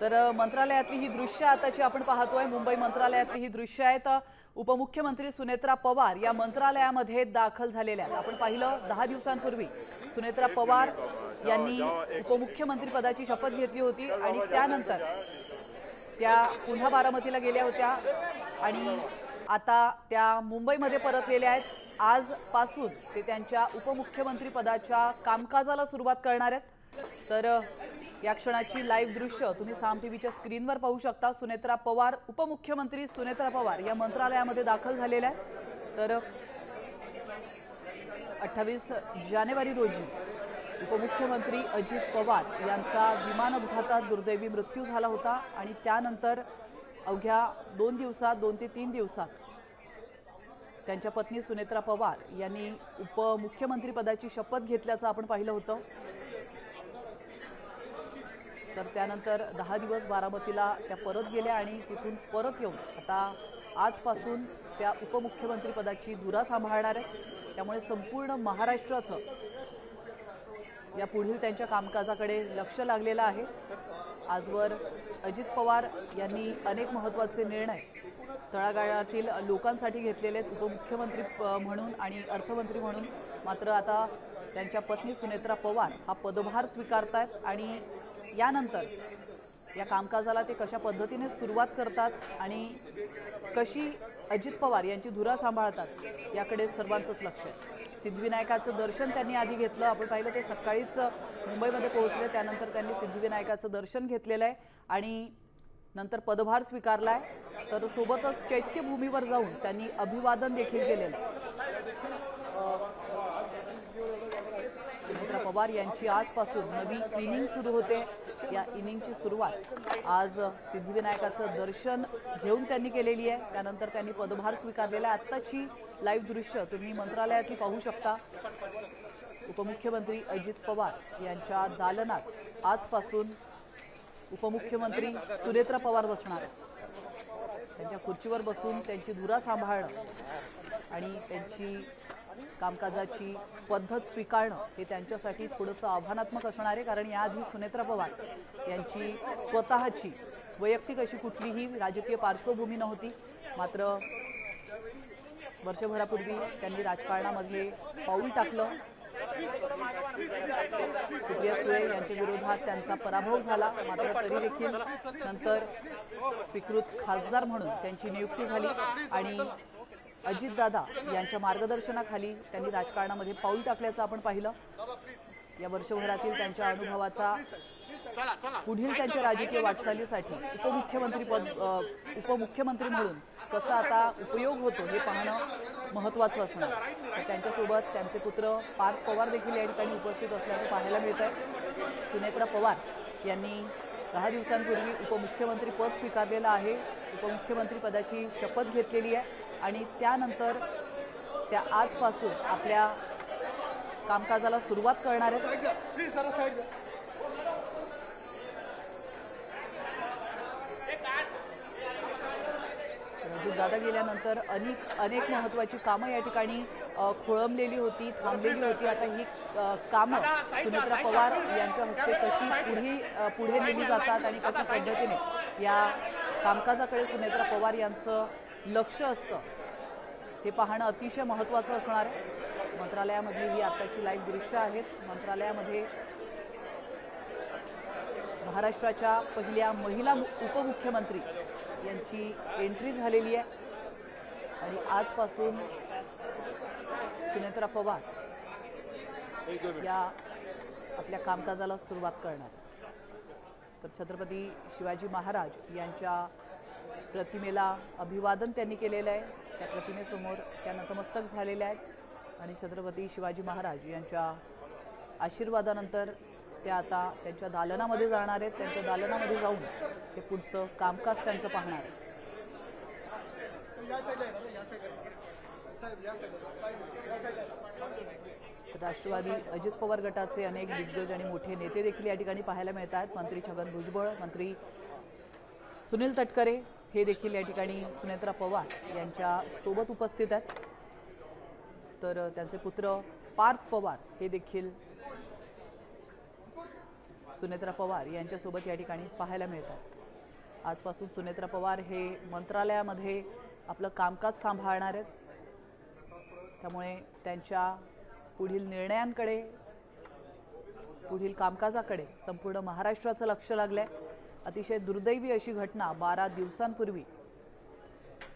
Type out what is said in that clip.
तर मंत्रालयातली ही दृश्य आताची आपण पाहतोय. मुंबई मंत्रालयातली ही दृश्य आहेत. उपमुख्यमंत्री सुनेत्रा पवार या मंत्रालयामध्ये दाखल झालेल्या आहेत. आपण पाहिलं दहा दिवसांपूर्वी सुनेत्रा पवार यांनी उपमुख्यमंत्री पदाची शपथ घेतली होती आणि त्यानंतर त्या पुन्हा बारामतीला गेल्या होत्या आणि आता त्या मुंबईमध्ये परतलेल्या आहेत. आजपासून ते त्यांच्या उपमुख्यमंत्री पदाच्या कामकाजाला सुरुवात करणार आहेत. तर या क्षणाची लाईव्ह दृश्य तुम्ही साम टी व्हीच्या स्क्रीनवर पाहू शकता. सुनेत्रा पवार उपमुख्यमंत्री सुनेत्रा पवार या मंत्रालयामध्ये दाखल झालेल्या आहेत. तर अठ्ठावीस जानेवारी रोजी उपमुख्यमंत्री अजित पवार यांचा विमान अपघातात दुर्दैवी मृत्यू झाला होता आणि त्यानंतर अवघ्या दोन दिवसात दोन ते तीन दिवसात त्यांच्या पत्नी सुनेत्रा पवार यांनी उपमुख्यमंत्रीपदाची शपथ घेतल्याचं आपण पाहिलं होतं. तर त्यानंतर दहा दिवस बारामतीला त्या परत गेल्या आणि तिथून परत येऊन आता आजपासून त्या उपमुख्यमंत्रीपदाची धुरा सांभाळणार आहेत. त्यामुळे संपूर्ण महाराष्ट्राचं या पुढील त्यांच्या कामकाजाकडे लक्ष लागलेलं आहे. आजवर अजित पवार यांनी अनेक महत्त्वाचे निर्णय तळागाळातील लोकांसाठी घेतलेले आहेत उपमुख्यमंत्री प- म्हणून आणि अर्थमंत्री म्हणून. मात्र आता त्यांच्या पत्नी सुनेत्रा पवार हा पदभार स्वीकारतायत आणि यानंतर या कामकाजाला ते कशा पद्धतीने सुरुवात करतात आणि कशी अजित पवार यांची धुरा सांभाळतात याकडे सर्वांचंच लक्ष आहे. सिद्धिविनायकाचं दर्शन त्यांनी आधी घेतलं आपण पाहिलं ते सकाळीच मुंबईमध्ये पोहोचले त्यानंतर त्यांनी सिद्धिविनायकाचं दर्शन घेतलेलं आहे आणि नंतर पदभार स्वीकारला आहे तर सोबतच चैत्यभूमीवर जाऊन त्यांनी अभिवादन देखील केलेलं आहे. पवार यांची आजपासून नवी इनिंग सुरू होते. या इनिंगची सुरुवात आज सिद्धिविनायकाचं दर्शन घेऊन त्यांनी केलेली आहे. त्यानंतर त्यांनी पदभार स्वीकारलेला आहे. आत्ताची लाईव्ह दृश्य तुम्ही मंत्रालयातली पाहू शकता. उपमुख्यमंत्री अजित पवार यांच्या दालनात आजपासून उपमुख्यमंत्री सुनेत्रा पवार बसणार आहेत. त्यांच्या खुर्चीवर बसून त्यांची धुरा सांभाळणं आणि त्यांची कामकाजाची पद्धत स्वीकारणं हे त्यांच्यासाठी थोडंसं आव्हानात्मक असणार आहे. कारण याआधी सुनेत्रा पवार यांची स्वतःची वैयक्तिक अशी कुठलीही राजकीय पार्श्वभूमी नव्हती. मात्र वर्षभरापूर्वी त्यांनी राजकारणामध्ये पाऊल टाकलं. सुप्रिया सुळे यांच्या विरोधात त्यांचा पराभव झाला. मात्र तरी देखील नंतर स्वीकृत खासदार म्हणून त्यांची नियुक्ती झाली आणि अजितदादा यांच्या मार्गदर्शनाखाली त्यांनी राजकारणामध्ये पाऊल टाकल्याचं आपण पाहिलं. या वर्षभरातील त्यांच्या अनुभवाचा पुढील त्यांच्या राजकीय वाटचालीसाठी उपमुख्यमंत्री पद उपमुख्यमंत्री म्हणून कसा आता उपयोग होतो हे पाहणं महत्त्वाचं असणार. तर त्यांच्यासोबत त्यांचे पुत्र पार्थ पवार देखील या ठिकाणी उपस्थित असल्याचं पाहायला मिळत आहे सुनेत्रा पवार यांनी दहा दिवसांपूर्वी उपमुख्यमंत्री पद स्वीकारलेलं आहे. उपमुख्यमंत्री पदाची शपथ घेतलेली आहे. आणि त्यानंतर त्या आजपासून आपल्या कामकाजाला सुरुवात करणार आहेत. दादा गेल्यानंतर अनेक अनेक महत्त्वाची कामं या ठिकाणी खोळंबलेली होती थांबलेली होती. आता ही कामं सुनेत्रा पवार यांच्या हस्ते कशी पुढे पुढे नेली जातात आणि कशा पद्धतीने या कामकाजाकडे सुनेत्रा पवार यांचं लक्ष असतं हे पाहणं अतिशय महत्त्वाचं असणार आहे. मंत्रालयामधली ही आत्ताची लाईव्ह दृश्य आहेत. मंत्रालयामध्ये महाराष्ट्राच्या पहिल्या महिला उपमुख्यमंत्री यांची एंट्री झालेली आहे. आणि आजपासून सुनेत्रा पवार या आपल्या कामकाजाला सुरुवात करणार. तर छत्रपती शिवाजी महाराज यांच्या प्रतिमेला अभिवादन त्यांनी केलेलं आहे. त्या प्रतिमेसमोर त्या नतमस्तक झालेल्या आहेत. आणि छत्रपती शिवाजी महाराज यांच्या आशीर्वादानंतर त्या आता त्यांच्या दालनामध्ये जाणार आहेत. त्यांच्या दालनामध्ये जाऊन ते पुढचं कामकाज त्यांचं पाहणार आहे राष्ट्रवादी अजित पवार गटाचे अनेक दिग्गज आणि मोठे नेते देखील या ठिकाणी पाहायला मिळत आहेत मंत्री छगन भुजबळ मंत्री सुनील तटकरे हे देखील या ठिकाणी सुनेत्रा पवार यांच्या सोबत उपस्थित आहेत. तर त्यांचे पुत्र पार्थ पवार हे देखील सुनेत्रा पवार यांच्यासोबत या ठिकाणी पाहायला मिळतात. आजपासून सुनेत्रा पवार हे मंत्रालयामध्ये आपलं कामकाज सांभाळणार आहेत. त्यामुळे त्यांच्या पुढील निर्णयांकडे पुढील कामकाजाकडे संपूर्ण महाराष्ट्राचं लक्ष लागलं आहे अतिशय दुर्दैवी अशी घटना बारा दिवसांपूर्वी